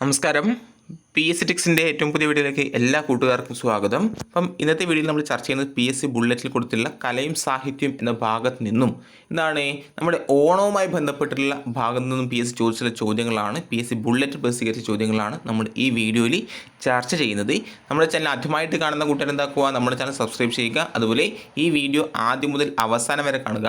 നമസ്കാരം. P S C ടിക്സിന്റെ ഏറ്റവും പുതിയ വീഡിയോയിലേക്ക് എല്ലാ കൂട്ടുകാർക്കും സ്വാഗതം. അപ്പം ഇന്നത്തെ വീഡിയോയിൽ നമ്മൾ ചർച്ച ചെയ്യുന്നത് പി എസ് സി ബുള്ളറ്റിൽ കൊടുത്തിട്ടുള്ള കലയും സാഹിത്യം എന്ന ഭാഗത്ത് നിന്നും എന്താണ് നമ്മുടെ ഓണവുമായി ബന്ധപ്പെട്ടിട്ടുള്ള ഭാഗത്ത് നിന്നും പി എസ് സി ചോദിച്ചിട്ടുള്ള ചോദ്യങ്ങളാണ്. പി എസ് സി ബുള്ളറ്റ് പ്രസിദ്ധീകരിച്ച ചോദ്യങ്ങളാണ് നമ്മൾ ഈ വീഡിയോയിൽ ചർച്ച ചെയ്യുന്നത്. നമ്മുടെ ചാനൽ ആദ്യമായിട്ട് കാണുന്ന കൂട്ടുകാർ എന്താക്കുക? നമ്മുടെ ചാനൽ സബ്സ്ക്രൈബ് ചെയ്യുക. അതുപോലെ ഈ വീഡിയോ ആദ്യം മുതൽ അവസാനം വരെ കാണുക.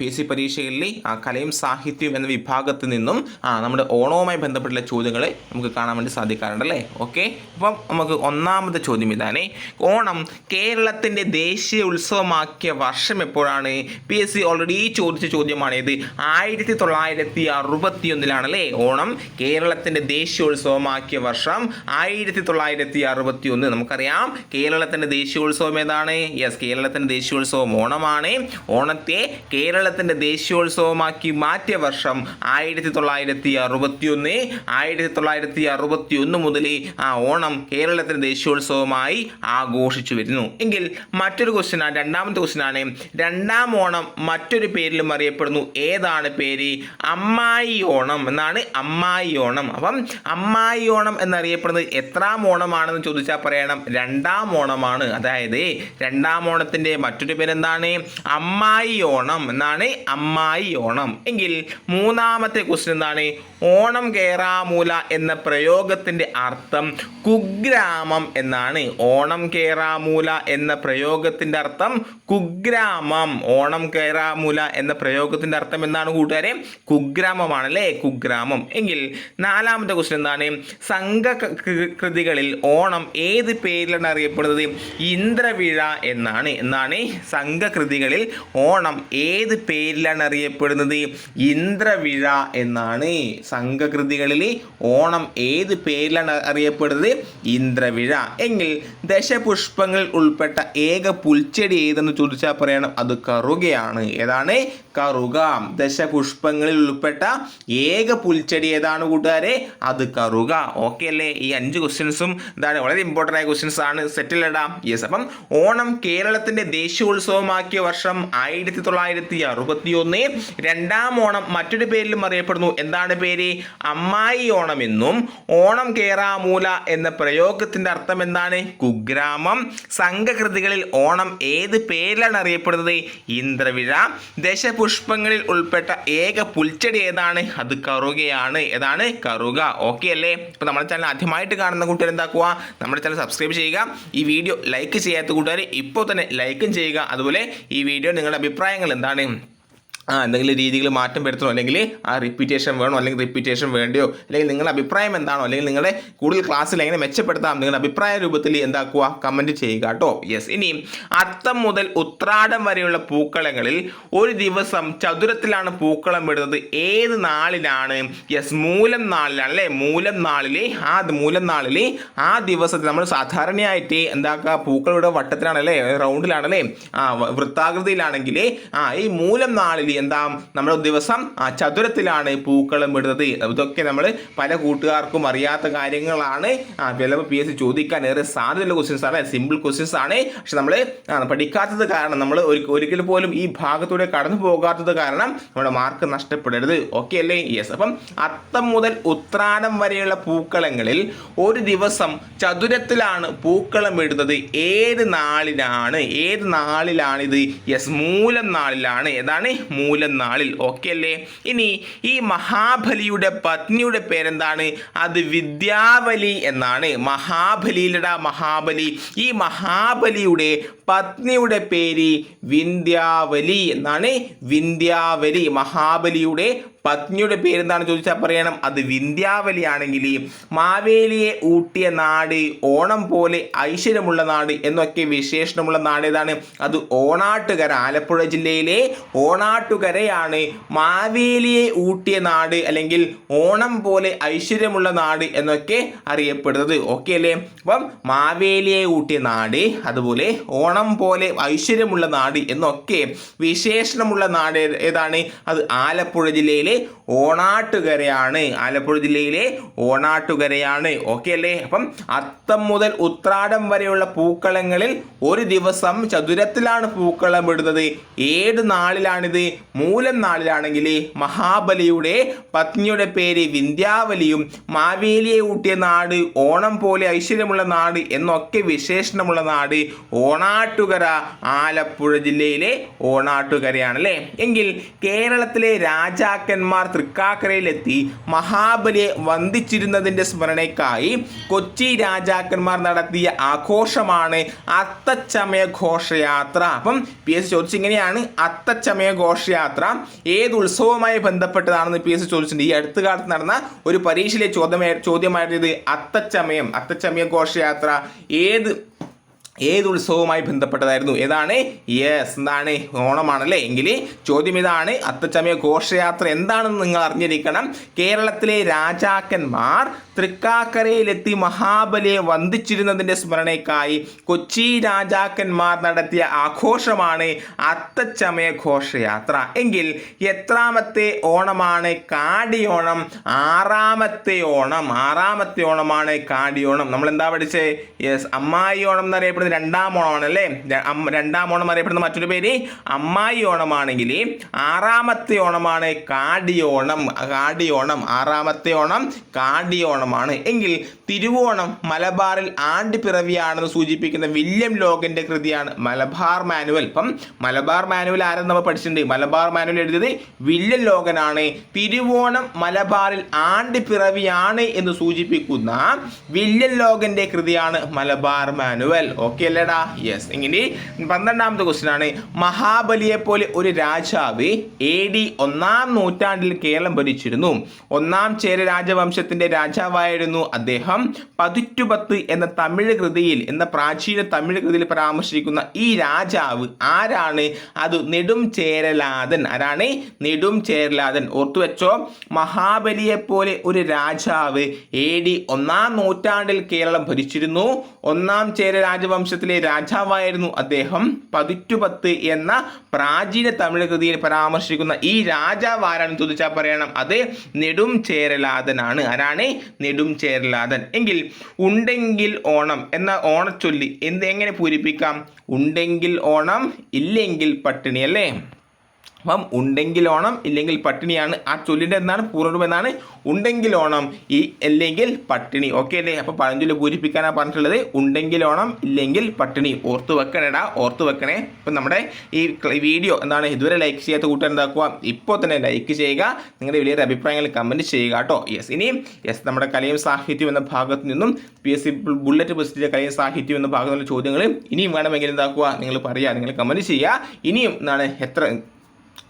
പി എസ് സി പരീക്ഷകളിൽ ആ കലയും സാഹിത്യം എന്ന വിഭാഗത്തിൽ നിന്നും നമ്മുടെ ഓണവുമായി ബന്ധപ്പെട്ടുള്ള ചോദ്യങ്ങളെ നമുക്ക് കാണാൻ വേണ്ടി സാധിക്കാറുണ്ട്. അല്ലേ? ഓക്കെ അപ്പം നമുക്ക് ഒന്നാമത്തെ ചോദ്യം ഇതാണ്. ഓണം കേരളത്തിന്റെ ദേശീയ ഉത്സവമാക്കിയ വർഷം എപ്പോഴാണ്? പി എസ് സി ഓൾറെഡി ചോദിച്ച ചോദ്യമാണേത്. ആയിരത്തി തൊള്ളായിരത്തി അറുപത്തി ഒന്നിലാണല്ലേ ഓണം കേരളത്തിന്റെ ദേശീയ ഉത്സവമാക്കിയ വർഷം ആയിരത്തി തൊള്ളായിരത്തി അറുപത്തി ഒന്ന് നമുക്കറിയാം കേരളത്തിന്റെ ദേശീയോത്സവം ഏതാണ് യെസ് കേരളത്തിന്റെ ദേശീയോത്സവം ഓണമാണ്. ഓണത്തെ കേരളത്തിന്റെ ദേശീയോത്സവമാക്കി മാറ്റിയ വർഷം ആയിരത്തി തൊള്ളായിരത്തി അറുപത്തി ഒന്ന് ആയിരത്തി തൊള്ളായിരത്തി അറുപത്തി ഒന്ന് മുതൽ ആ ഓണം കേരളത്തിന്റെ ദേശീയോത്സവമായി ആഘോഷിച്ചു വരുന്നു. എങ്കിൽ മറ്റൊരു ക്വസ്റ്റ്യൻ ആണ് രണ്ടാമത്തെ ക്വസ്റ്റ്യൻ ആണ്. രണ്ടാം ഓണം മറ്റൊരു പേരിലും അറിയപ്പെടുന്നു. ഏതാണ് പേര്? അമ്മായി ഓണം എന്നാണ് അമ്മായി ഓണം. അപ്പം അമ്മായി ഓണം എന്നറിയപ്പെടുന്നത് എത്രാം ഓണമാണെന്ന് ചോദിച്ചാൽ പറയണം. രണ്ടാം ഓണമാണ്. അതായത് രണ്ടാം ഓണത്തിന്റെ മറ്റൊരു പേരെന്താണ്? അമ്മായി ഓണം എന്നാണ് അമ്മായി ഓണം. എങ്കിൽ മൂന്നാമത്തെ ക്വസ്റ്റ്യൻ എന്താണ്? ഓണം കേറാമൂല എന്ന പ്രയോഗത്തിന്റെ അർത്ഥം കുഗ്രാമം എന്നാണ്. ഓണം കേറാമൂല എന്ന പ്രയോഗത്തിന്റെ അർത്ഥം കുഗ്രാമം. ഓണം കേറാമൂല എന്ന പ്രയോഗത്തിന്റെ അർത്ഥം എന്നാണ് കൂട്ടുകാരെ? കുഗ്രാമമാണ് അല്ലേ കുഗ്രാമം. എങ്കിൽ നാലാമത്തെ ക്വസ്റ്റ്യൻ എന്താണ്? സംഘ കൃതികളിൽ ഓണം ഏത് പേരിലാണ് അറിയപ്പെടുന്നത്? ഇന്ദ്രവിഴ എന്നാണ്. എന്നാണ് സംഘകൃതികളിൽ ഓണം ഏത് പേരിലാണ് അറിയപ്പെടുന്നത്? ഇന്ദ്രവിഴ എന്നാണ്. സംഘകൃതികളിൽ ഓണം ഏത് പേരിലാണ് അറിയപ്പെടുന്നത് ഇന്ദ്രവിഴ. എങ്കിൽ ദശപുഷ്പങ്ങൾ ഉൾപ്പെട്ട ഏക പുൽച്ചെടി ഏതെന്ന് ചോദിച്ചാൽ പറയണം അത് കറുകയാണ്. ഏതാണ്? കറുക. ദശപുഷ്പങ്ങളിൽ ഉൾപ്പെട്ട ഏക പുൽച്ചെടി ഏതാണ് കൂട്ടുകാരെ? അത് കറുക. ഓക്കെ അല്ലേ? ഈ അഞ്ച് ക്വസ്റ്റ്യൻസും എന്താണ് വളരെ ഇമ്പോർട്ടന്റ് ആയ ക്വസ്റ്റ്യൻസ് ആണ്. സെറ്റിൽ ഇടാം യെസ് അപ്പം ഓണം കേരളത്തിന്റെ ദേശീയോത്സവമാക്കിയ വർഷം ആയിരത്തി തൊള്ളായിരത്തി അറുപത്തി ഒന്ന് രണ്ടാം ഓണം മറ്റൊരു പേരിലും അറിയപ്പെടുന്നു. എന്താണ് പേര്? അമ്മായി ഓണം എന്നും. ഓണം കേറാമൂല എന്ന പ്രയോഗത്തിന്റെ അർത്ഥം എന്താണ്? കുഗ്രാമം. സംഘകൃതികളിൽ ഓണം ഏത് പേരിലാണ് അറിയപ്പെടുന്നത്? ഇന്ദ്രവിഴ. ദശപുഷ്പങ്ങളിൽ ഉൾപ്പെട്ട ഏക പുൽച്ചെടി ഏതാണ്? അത് കറുകയാണ്. ഏതാണ്? കറുക. ഓക്കെ അല്ലേ? ഇപ്പോൾ നമ്മുടെ ചാനൽ ആദ്യമായിട്ട് കാണുന്ന കൂട്ടുകാർ എന്താക്കുക? നമ്മുടെ ചാനൽ സബ്സ്ക്രൈബ് ചെയ്യുക. ഈ വീഡിയോ ലൈക്ക് ചെയ്യാത്ത കൂട്ടുകാർ ഇപ്പോൾ തന്നെ ലൈക്കും ചെയ്യുക. അതുപോലെ ഈ വീഡിയോ നിങ്ങളുടെ അഭിപ്രായങ്ങൾ എന്താണ്? ആ എന്തെങ്കിലും രീതിയിൽ മാറ്റം വരുത്തണോ? അല്ലെങ്കിൽ ആ റിപ്പീറ്റേഷൻ വേണോ? അല്ലെങ്കിൽ റിപ്പീറ്റേഷൻ വേണ്ടിയോ? അല്ലെങ്കിൽ നിങ്ങളുടെ അഭിപ്രായം എന്താണോ? അല്ലെങ്കിൽ നിങ്ങളുടെ കൂടുതൽ ക്ലാസ്സിൽ എങ്ങനെ മെച്ചപ്പെടുത്താം? നിങ്ങളുടെ അഭിപ്രായ രൂപത്തിൽ എന്താക്കുക? കമന്റ് ചെയ്യുക കേട്ടോ. യെസ് ഇനി അത്തം മുതൽ ഉത്രാടം വരെയുള്ള പൂക്കളങ്ങളിൽ ഒരു ദിവസം ചതുരത്തിലാണ് പൂക്കളം ഇടുന്നത്. ഏത് നാളിലാണ്? യെസ് മൂലം നാളിലാണ് അല്ലേ? മൂലം നാളിൽ ആ മൂലം നാളിൽ ആ ദിവസത്തിൽ നമ്മൾ സാധാരണയായിട്ട് എന്താക്കുക? പൂക്കൾ ഇവിടെ വട്ടത്തിലാണല്ലേ? റൗണ്ടിലാണല്ലേ ആ വൃത്താകൃതിയിലാണെങ്കിൽ ആ ഈ മൂലം നാളിൽ എന്താ നമ്മുടെ ദിവസം? ആ ചതുരത്തിലാണ് പൂക്കളം ഇടുന്നത്. ഇതൊക്കെ നമ്മൾ പല കൂട്ടുകാർക്കും അറിയാത്ത കാര്യങ്ങളാണ്. ചിലപ്പോൾ പി എസ് സി ചോദിക്കാൻ ഏറെ സാധ്യതയുള്ള ക്വസ്റ്റ്യൻസ് ആണ് സിമ്പിൾ ക്വസ്റ്റ്യൻസ് ആണ്. പക്ഷെ നമ്മൾ പഠിക്കാത്തത് കാരണം നമ്മൾ ഒരിക്കലും പോലും ഈ ഭാഗത്തൂടെ കടന്നു പോകാത്തത് കാരണം നമ്മുടെ മാർക്ക് നഷ്ടപ്പെടരുത്. ഓക്കെ അല്ലേ? യെസ് അപ്പം അത്തം മുതൽ ഉത്രാടം വരെയുള്ള പൂക്കളങ്ങളിൽ ഒരു ദിവസം ചതുരത്തിലാണ് പൂക്കളം ഇടുന്നത്. ഏത് നാളിലാണ്? ഏത് നാളിലാണിത്? യെസ് മൂലം നാളിലാണ്. ഏതാണ്? മൂലം നാളിൽ ഓക്കെ അല്ലേ ഇനി ഈ മഹാബലിയുടെ പത്നിയുടെ പേരെന്താണ്? അത് വിദ്യാവലി എന്നാണ്. മഹാബലിയിലട മഹാബലി. ഈ മഹാബലിയുടെ പത്നിയുടെ പേര് വിന്ധ്യാവലി എന്നാണ്. വിന്ധ്യാവലി മഹാബലിയുടെ പത്നിയുടെ പേരെന്താണ് ചോദിച്ചാൽ പറയണം? അത് വിന്ധ്യാവലി ആണെങ്കിൽ മാവേലിയെ ഊട്ടിയ നാട് ഓണം പോലെ ഐശ്വര്യമുള്ള നാട് എന്നൊക്കെ വിശേഷണമുള്ള നാട് ഏതാണ്? അത് ഓണാട്ടുകര ആലപ്പുഴ ജില്ലയിലെ ഓണാട്ടുകരയാണ്. മാവേലിയെ ഊട്ടിയ നാട് അല്ലെങ്കിൽ ഓണം പോലെ ഐശ്വര്യമുള്ള നാട് എന്നൊക്കെ അറിയപ്പെടുന്നത്. ഓക്കെ അല്ലേ? അപ്പം മാവേലിയെ ഊട്ടിയ നാട് അതുപോലെ ഓണം പോലെ ഐശ്വര്യമുള്ള നാട് എന്നൊക്കെ വിശേഷണമുള്ള നാട് ഏതാണ്? അത് ആലപ്പുഴ ജില്ലയിലെ ഓണാട്ടുകരയാണ്. ആലപ്പുഴ ജില്ലയിലെ ഓണാട്ടുകരയാണ്. ഓക്കെ അല്ലേ? അപ്പം അത്തം മുതൽ ഉത്രാടം വരെയുള്ള പൂക്കളങ്ങളിൽ ഒരു ദിവസം ചതുരത്തിലാണ് പൂക്കളം ഇടുന്നത്. ഏത് നാളിലാണിത്? മൂലം നാളിലാണെങ്കിൽ മഹാബലിയുടെ പത്നിയുടെ പേര് വിന്ധ്യാവലിയും മാവേലിയെ ഊട്ടിയ നാട് ഓണം പോലെ ഐശ്വര്യമുള്ള നാട് എന്നൊക്കെ വിശേഷണമുള്ള നാട് ഓണാട്ടുകര ആലപ്പുഴ ജില്ലയിലെ ഓണാട്ടുകരയാണ് അല്ലേ എങ്കിൽ കേരളത്തിലെ രാജാക്കന്മാർ തൃക്കാക്കരയിലെത്തി മഹാബലിയെ വന്ദിച്ചിരുന്നതിന്റെ സ്മരണയ്ക്കായി കൊച്ചി രാജാക്കന്മാർ നടത്തിയ ആഘോഷമാണ് അത്തച്ചമയ ഘോഷയാത്ര അപ്പം പി എസ് ചോദിച്ചിങ്ങനെയാണ് അത്തച്ചമയ ഘോഷയാത്ര ഏത് ഉത്സവവുമായി ബന്ധപ്പെട്ടതാണെന്ന് പി എസ് ചോദിച്ചിട്ടുണ്ട്. ഈ അടുത്ത കാലത്ത് നടന്ന ഒരു പരീക്ഷയിലെ ചോദ്യമായ ചോദ്യമായിരുന്നത് അത്തച്ചമയം അത്തച്ചമയ ഘോഷയാത്ര ഏത് ഏത് ഉത്സവവുമായി ബന്ധപ്പെട്ടതായിരുന്നു? ഏതാണ്? യെസ്. എന്താണ്? ഓണമാണല്ലേ? എങ്കിൽ ചോദ്യം ഇതാണ്. അത്തച്ചമയ ഘോഷയാത്ര എന്താണെന്ന് നിങ്ങൾ അറിഞ്ഞിരിക്കണം. കേരളത്തിലെ രാജാക്കന്മാർ തൃക്കാക്കരയിലെത്തി മഹാബലിയെ വന്ദിച്ചിരുന്നതിന്റെ സ്മരണയ്ക്കായി കൊച്ചി രാജാക്കന്മാർ നടത്തിയ ആഘോഷമാണ് അത്തച്ചമയ ഘോഷയാത്ര. എങ്കിൽ എത്രാമത്തെ ഓണമാണ് കാടിയോണം? ആറാമത്തെ ഓണം. ആറാമത്തെ ഓണമാണ് കാടിയോണം. നമ്മൾ എന്താ പഠിച്ചേ? യെസ് അമ്മായി ഓണം എന്നറിയപ്പെടുന്നത് രണ്ടാം ഓണമാണ് അല്ലേ? രണ്ടാം ഓണം അറിയപ്പെടുന്ന മറ്റൊരു പേര് അമ്മായി ഓണമാണെങ്കിൽ ആറാമത്തെ ഓണമാണ് കാടിയോണം. കാടിയോണം. ആറാമത്തെ ഓണം കാടിയോണമാണ് എങ്കിൽ തിരുവോണം മലബാറിൽ ആണ്ടിപ്പിറവിയാണെന്ന് സൂചിപ്പിക്കുന്ന വില്യം ലോഗന്റെ കൃതിയാണ് മലബാർ മാനുവൽ. ഇപ്പം മലബാർ മാനുവൽ ആരെന്ന് നമ്മൾ പഠിച്ചിട്ടുണ്ട്? മലബാർ മാനുവൽ എഴുതിയത് വില്യം ലോകനാണ് തിരുവോണം മലബാറിൽ ആണ്ടിപ്പിറവിയാണ് എന്ന് സൂചിപ്പിക്കുന്ന വില്യം ലോകന്റെ കൃതിയാണ് മലബാർ മാനുവൽ. ഓക്കെ അല്ലേടാ? യെസ് ഇങ്ങനെ പന്ത്രണ്ടാമത്തെ ക്വസ്റ്റ്യൻ ആണ്. മഹാബലിയെ പോലെ ഒരു രാജാവ് എ ഡി ഒന്നാം നൂറ്റാണ്ടിൽ കേരളം ഭരിച്ചിരുന്നു. ഒന്നാം ചേര രാജവംശത്തിന്റെ രാജാവായിരുന്നു അദ്ദേഹം. പതിറ്റുപത്ത് എന്ന തമിഴ് കൃതിയിൽ എന്ന പ്രാചീന തമിഴ് കൃതിയിൽ പരാമർശിക്കുന്ന ഈ രാജാവ് ആരാണ്? അത് നെടും ചേരലാതൻ. ആരാണ്? നെടും ചേരലാതൻ. ഓർത്തു വെച്ചോ മഹാബലിയെ പോലെ ഒരു രാജാവ് എ ഡി ഒന്നാം നൂറ്റാണ്ടിൽ കേരളം ഭരിച്ചിരുന്നു. ഒന്നാം ചേര രാജവംശത്തിലെ രാജാവായിരുന്നു അദ്ദേഹം. പതിറ്റുപത്ത് എന്ന പ്രാചീന തമിഴ് കൃതിയിൽ പരാമർശിക്കുന്ന ഈ രാജാവ് ആരാണെന്ന് ചോദിച്ചാൽ പറയണം. അത് നെടും ചേരലാതനാണ്. ആരാണ്? നെടും ചേരലാതൻ. എങ്കിൽ ഉണ്ടെങ്കിൽ ഓണം എന്ന ഓണച്ചൊല്ലി എന്ത് എങ്ങനെ പൂരിപ്പിക്കാം? ഉണ്ടെങ്കിൽ ഓണം ഇല്ലെങ്കിൽ പട്ടിണി അല്ലേ? അപ്പം ഉണ്ടെങ്കിൽ ഓണം ഇല്ലെങ്കിൽ പട്ടിണിയാണ്. ആ ചൊല്ലിന്റെ എന്താണ്? പൂർണരൂപം എന്നാണ് ഉണ്ടെങ്കിൽ ഓണം ഈ അല്ലെങ്കിൽ പട്ടിണി. ഓക്കെ അല്ലേ? അപ്പോൾ പഴഞ്ചൊല്ല് പൂരിപ്പിക്കാനാണ് പറഞ്ഞിട്ടുള്ളത്. ഉണ്ടെങ്കിൽ ഓണം ഇല്ലെങ്കിൽ പട്ടിണി. ഓർത്ത് വെക്കണേടാ. ഓർത്ത് വെക്കണേ. ഇപ്പം നമ്മുടെ ഈ വീഡിയോ എന്താണ്? ഇതുവരെ ലൈക്ക് ചെയ്യാത്ത കൂട്ടുകാർ എന്താക്കുക? ഇപ്പോൾ തന്നെ ലൈക്ക് ചെയ്യുക. നിങ്ങളുടെ വലിയൊരു അഭിപ്രായങ്ങൾ കമന്റ് ചെയ്യുക കേട്ടോ. യെസ് ഇനിയും യെസ് നമ്മുടെ കലയും സാഹിത്യം എന്ന ഭാഗത്ത് നിന്നും പി എസ് സി ബുള്ളറ്റ് പ്രസിദ്ധീയ കലയും സാഹിത്യം എന്ന ഭാഗത്തുള്ള ചോദ്യങ്ങൾ ഇനിയും വേണമെങ്കിൽ എന്താക്കുക? നിങ്ങൾ പറയുക. നിങ്ങൾ കമന്റ് ചെയ്യുക. ഇനിയും എന്താണ്? എത്ര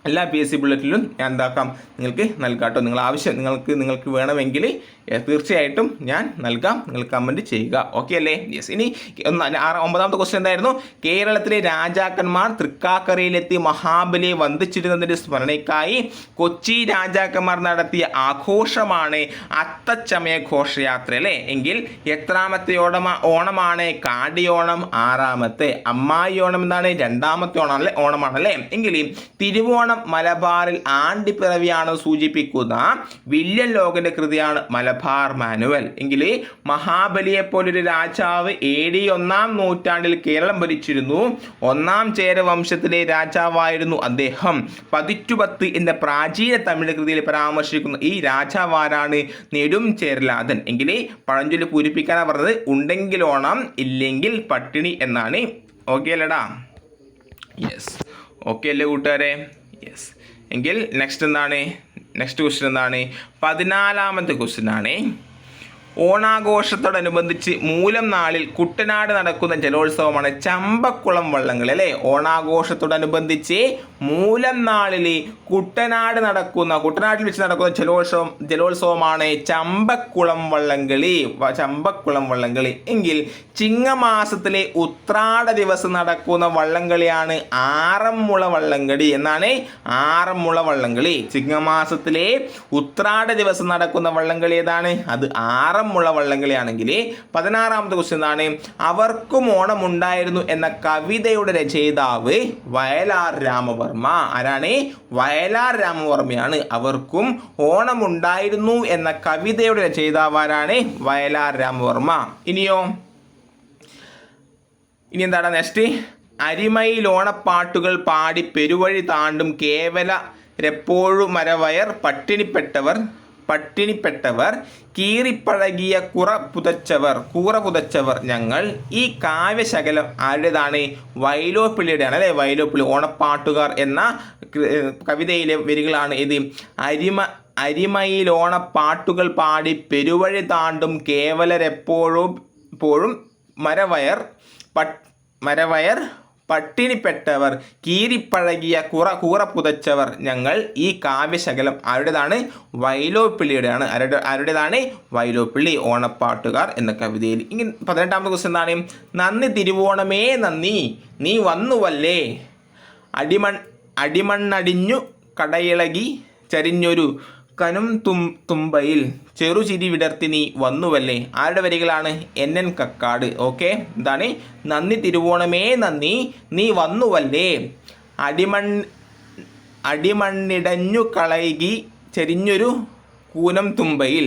എല്ലാ പി എസ് സി ബുള്ളറ്റിലും ഞാൻ എന്താക്കാം? നിങ്ങൾക്ക് നൽകാം കേട്ടോ നിങ്ങൾ ആവശ്യം നിങ്ങൾക്ക് നിങ്ങൾക്ക് വേണമെങ്കിൽ തീർച്ചയായിട്ടും ഞാൻ നൽകാം. നിങ്ങൾ കമന്റ് ചെയ്യുക. ഓക്കെ അല്ലേ? യെസ് ഇനി ആറ് ഒമ്പതാമത്തെ ക്വസ്റ്റ്യൻ എന്തായിരുന്നു? കേരളത്തിലെ രാജാക്കന്മാർ തൃക്കാക്കരയിലെത്തി മഹാബലിയെ വന്ദിച്ചിരുന്നതിന്റെ സ്മരണയ്ക്കായി കൊച്ചി രാജാക്കന്മാർ നടത്തിയ ആഘോഷമാണ് അത്തച്ചമയ ഘോഷയാത്ര അല്ലേ? എങ്കിൽ എത്രാമത്തെ ഓണമാ ഓണമാണ്? കാടിയോണം ആറാമത്തെ അമ്മായി ഓണം എന്താണ് രണ്ടാമത്തെ ഓണം അല്ലേ ഓണമാണല്ലേ? എങ്കിൽ തിരുവോണം മലബാറിൽ ആണ്ടിപ്പിറവിയാണ് സൂചിപ്പിക്കുന്ന വില്യം ലോകന്റെ കൃതിയാണ് മലബാർ മാനുവൽ. എങ്കിൽ മഹാബലിയെ പോലൊരു രാജാവ് എ ഡി ഒന്നാം നൂറ്റാണ്ടിൽ കേരളം ഭരിച്ചിരുന്നു. ഒന്നാം ചേരവംശത്തിലെ രാജാവായിരുന്നു അദ്ദേഹം. പതിറ്റുപത്ത് എന്ന പ്രാചീന തമിഴ് കൃതിയിൽ പരാമർശിക്കുന്ന ഈ രാജാവാരാണ് നെടും ചേരലാതൻ എങ്കിൽ പഴഞ്ചൊല്ലി പൂരിപ്പിക്കാനാണ് പറഞ്ഞത് ഉണ്ടെങ്കിൽ ഓണം ഇല്ലെങ്കിൽ പട്ടിണി എന്നാണ്. ഓക്കെ അല്ലടാ? യെസ് ഓക്കെ അല്ലേ കൂട്ടുകാരെ? യെസ് എങ്കിൽ നെക്സ്റ്റ് എന്താണ്? നെക്സ്റ്റ് ക്വസ്റ്റ്യൻ എന്താണ്? പതിനാലാമത്തെ ക്വസ്റ്റ്യൻ ആണ്. ഓണാഘോഷത്തോടനുബന്ധിച്ച് മൂലം നാളിൽ കുട്ടനാട് നടക്കുന്ന ജലോത്സവമാണ് ചമ്പക്കുളം വള്ളംകളി അല്ലേ? ഓണാഘോഷത്തോടനുബന്ധിച്ച് മൂലം നാളിൽ കുട്ടനാട് നടക്കുന്ന കുട്ടനാട്ടിൽ വെച്ച് നടക്കുന്ന ജലോത്സവം ജലോത്സവമാണ് ചമ്പക്കുളം വള്ളംകളി ചമ്പക്കുളം വള്ളംകളി എങ്കിൽ ചിങ്ങമാസത്തിലെ ഉത്രാട ദിവസം നടക്കുന്ന വള്ളംകളിയാണ് ആറന്മുള വള്ളംകളി എന്നാണ് ആറന്മുള വള്ളംകളി ചിങ്ങമാസത്തിലെ ഉത്രാട ദിവസം നടക്കുന്ന വള്ളംകളി ഏതാണ്? അത് ആറന്മുള ആറന്മുള വള്ളംകളിയാണെങ്കിൽ പതിനാറാമത്തെ ക്വസ്റ്റ്യൻ എന്താണ്? അവർക്കും ഓണമുണ്ടായിരുന്നു എന്ന കവിതയുടെ രചയിതാവ് വയലാർ രാമവർമ്മ. ആരാണ്? വയലാർ രാമവർമ്മയാണ്. അവർക്കും ഓണമുണ്ടായിരുന്നു എന്ന കവിതയുടെ രചയിതാവ് ആരാണ്? വയലാർ രാമവർമ്മ. ഇനിയോ? ഇനി എന്താണ് നെക്സ്റ്റ് അരിമയിൽ ഓണപ്പാട്ടുകൾ പാടി പെരുവഴി താണ്ടും കേവല രപ്പോഴു മരവയർ പട്ടിണിപ്പെട്ടവർ പട്ടിണിപ്പെട്ടവർ കീറിപ്പഴകിയ കുറ പുതച്ചവർ കൂറ പുതച്ചവർ ഞങ്ങൾ ഈ കാവ്യശകലം ആരുടേതാണ്? വൈലോപ്പിള്ളിയുടെയാണ് അല്ലേ? വൈലോപ്പിള്ളി ഓണപ്പാട്ടുകാർ എന്ന കവിതയിലെ വരികളാണ് ഇത്. അരിമ അരിമയിൽ ഓണപ്പാട്ടുകൾ പാടി പെരുവഴി താണ്ടും കേവലരെപ്പോഴും എപ്പോഴും മരവയർ പട്ട് മരവയർ പട്ടിണിപ്പെട്ടവർ കീരിപ്പഴകിയ കുറ കൂറ പുതച്ചവർ ഞങ്ങൾ ഈ കാവ്യശകലം ആരുടേതാണ്? വൈലോപ്പിള്ളിയുടെയാണ് ആരുടെ ആരുടേതാണ്? വൈലോപ്പിള്ളി ഓണപ്പാട്ടുകാർ എന്ന കവിതയിൽ. ഇങ്ങനെ പതിനെട്ടാമത്തെ ക്വസ്റ്റ്യൻ എന്താണ്? നന്ദി തിരുവോണമേ നന്ദി. നീ വന്നുവല്ലേ? അടിമൺ അടിമണ്ണടിഞ്ഞു കടയിളകി ചരിഞ്ഞൊരു കനും തും തുമ്പയിൽ ചെറുചിരി വിടർത്തി നീ വന്നുവല്ലേ? ആരുടെ വരികളാണ്? N N Kakkad okay? എന്താണ്? നന്ദി തിരുവോണമേ നന്ദി. നീ വന്നുവല്ലേ? അടിമൺ അടിമണ്ണിടഞ്ഞു കളകി ചെരിഞ്ഞൊരു കൂനം തുമ്പയിൽ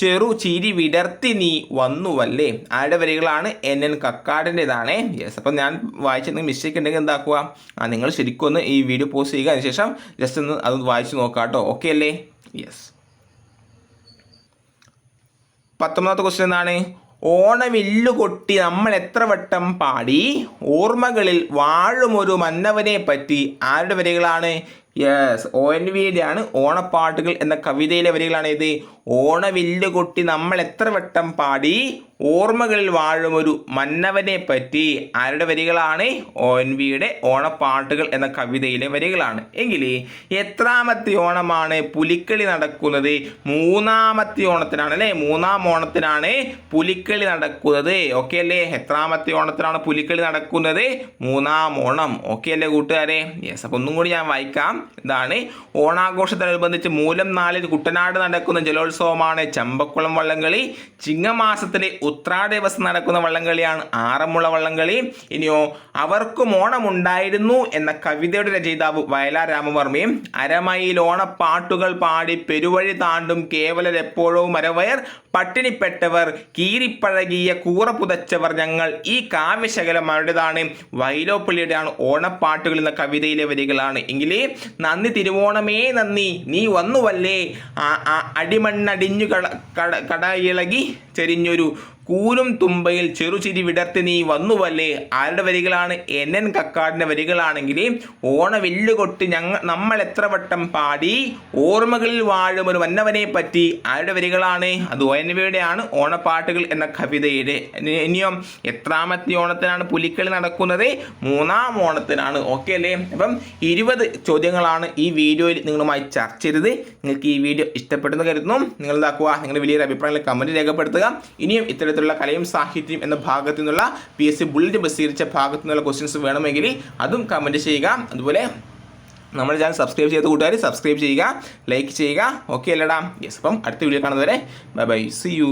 ചെറു ചിരി വിടർത്തി നീ വന്നുവല്ലേ? ആരുടെ വരികളാണ്? എൻ എൻ കക്കാടിന്റെതാണ് യെസ് അപ്പം ഞാൻ വായിച്ചെന്തെങ്കിലും മിസ്റ്റേക്ക് ഉണ്ടെങ്കിൽ എന്താക്കുക? ആ നിങ്ങൾ ശരിക്കും ഒന്ന് ഈ വീഡിയോ പോസ്റ്റ് ചെയ്യുക. അതിനുശേഷം ജസ്റ്റ് ഒന്ന് അത് വായിച്ച് നോക്കാം കേട്ടോ ഓക്കെ അല്ലേ? യെസ് പത്തൊമ്പതാമത്തെ ക്വസ്റ്റ്യൻ എന്താണ്? ഓണവില്ലു കൊട്ടി നമ്മൾ എത്ര വട്ടം പാടി? ഓർമ്മകളിൽ വാഴുമൊരു മന്നവനെ പറ്റി ആരുടെ വരികളാണ്? യെസ് ഒ എൻ വിയുടെയാണ് ഓണപ്പാട്ടുകൾ എന്ന കവിതയിലെ വരികളാണ് ഇത് ഓണവില്ല് കൊട്ടി നമ്മൾ എത്ര വട്ടം പാടി ഓർമ്മകളിൽ വാഴും ഒരു മന്നവനെ പറ്റി. ആരുടെ വരികളാണ്? ഒ എൻ വിയുടെ ഓണപ്പാട്ടുകൾ എന്ന കവിതയിലെ വരികളാണ്. എങ്കിൽ എത്രാമത്തെ ഓണമാണ് പുലിക്കളി നടക്കുന്നത്? മൂന്നാമത്തെ ഓണത്തിനാണ് അല്ലേ? മൂന്നാം ഓണത്തിനാണ് പുലിക്കളി നടക്കുന്നത്. ഓക്കെ അല്ലേ? എത്രാമത്തെ ഓണത്തിനാണ് പുലിക്കളി നടക്കുന്നത്? മൂന്നാം ഓണം. ഓക്കെ അല്ലേ കൂട്ടുകാരെ? യെസ് അപ്പം ഒന്നും കൂടി ഞാൻ വായിക്കാം. ഇതാണ്. ഓണാഘോഷത്തോടനുബന്ധിച്ച് മൂലം നാലിൽ കുട്ടനാട് നടക്കുന്ന ജലോത്സവമാണ് ചമ്പക്കുളം വള്ളംകളി. ചിങ്ങമാസത്തിലെ ഉത്രാട ദിവസം നടക്കുന്ന വള്ളംകളിയാണ് ആറന്മുള വള്ളംകളി. ഇനിയോ അവർക്കും ഓണമുണ്ടായിരുന്നു എന്ന കവിതയുടെ രചയിതാവ് വയലാർ രാമവർമ്മയും അരമയിൽ ഓണപ്പാട്ടുകൾ പാടി പെരുവഴി താണ്ടും കേവലരെപ്പോഴും മരവയർ. പട്ടിണിപ്പെട്ടവർ കീരിപ്പഴകിയ കൂറ പുതച്ചവർ ഞങ്ങൾ ഈ കാവ്യശകലം അവരുടേതാണ്. വൈലോപ്പള്ളിയുടെയാണ് ഓണപ്പാട്ടുകൾ എന്ന കവിതയിലെ വരികളാണ്. എങ്കിൽ നന്ദി തിരുവോണമേ നന്ദി. നീ വന്നുവല്ലേ? അടിമണ്ണടിഞ്ഞു കട കട കടയിളകി ചെരിഞ്ഞൊരു കൂരും തുമ്പയിൽ ചെറുചിരി വിടർത്തി നീ വന്നുവല്ലേ? ആരുടെ വരികളാണ്? എൻ എൻ കക്കാടിന്റെ വരികളാണെങ്കിൽ ഓണവില്ലുകൊട്ട് ഞങ്ങൾ നമ്മൾ എത്ര വട്ടം പാടി ഓർമ്മകളിൽ വാഴും ഒരു വന്നവനെ പറ്റി ആരുടെ വരികളാണ്? അത് ഒ എൻ ഓണപ്പാട്ടുകൾ എന്ന കവിതയുടെ. ഇനിയും എത്രാമത്തെ ഓണത്തിനാണ് പുലിക്കളി നടക്കുന്നത്? മൂന്നാം ഓണത്തിനാണ്. ഓക്കെ അല്ലേ? അപ്പം ഇരുപത് ചോദ്യങ്ങളാണ് ഈ വീഡിയോയിൽ നിങ്ങളുമായി ചർച്ച ചെയ്തത്. നിങ്ങൾക്ക് ഈ വീഡിയോ ഇഷ്ടപ്പെടുന്ന കരുതുന്നു. നിങ്ങൾ എന്താക്കുക നിങ്ങളുടെ വലിയൊരു അഭിപ്രായങ്ങൾ കമന്റ് രേഖപ്പെടുത്തുക. ഇനിയും ഇത്തരത്തിലുള്ള കലയും സാഹിത്യം എന്ന ഭാഗത്തു നിന്നുള്ള പി എസ് സി ബുള്ളറ്റ് പ്രസിദ്ധീകരിച്ച ഭാഗത്തു നിന്നുള്ള ക്വസ്റ്റ്യൻസ് വേണമെങ്കിൽ അതും കമന്റ് ചെയ്യുക. അതുപോലെ നമ്മുടെ ചാനൽ സബ്സ്ക്രൈബ് ചെയ്ത കൂട്ടുകാർ സബ്സ്ക്രൈബ് ചെയ്യുക ലൈക്ക് ചെയ്യുക. ഓക്കെ അല്ലടാ. യെസ് അപ്പം അടുത്ത വീഡിയോ കാണുന്നവരെ ബൈ ബൈ സി യു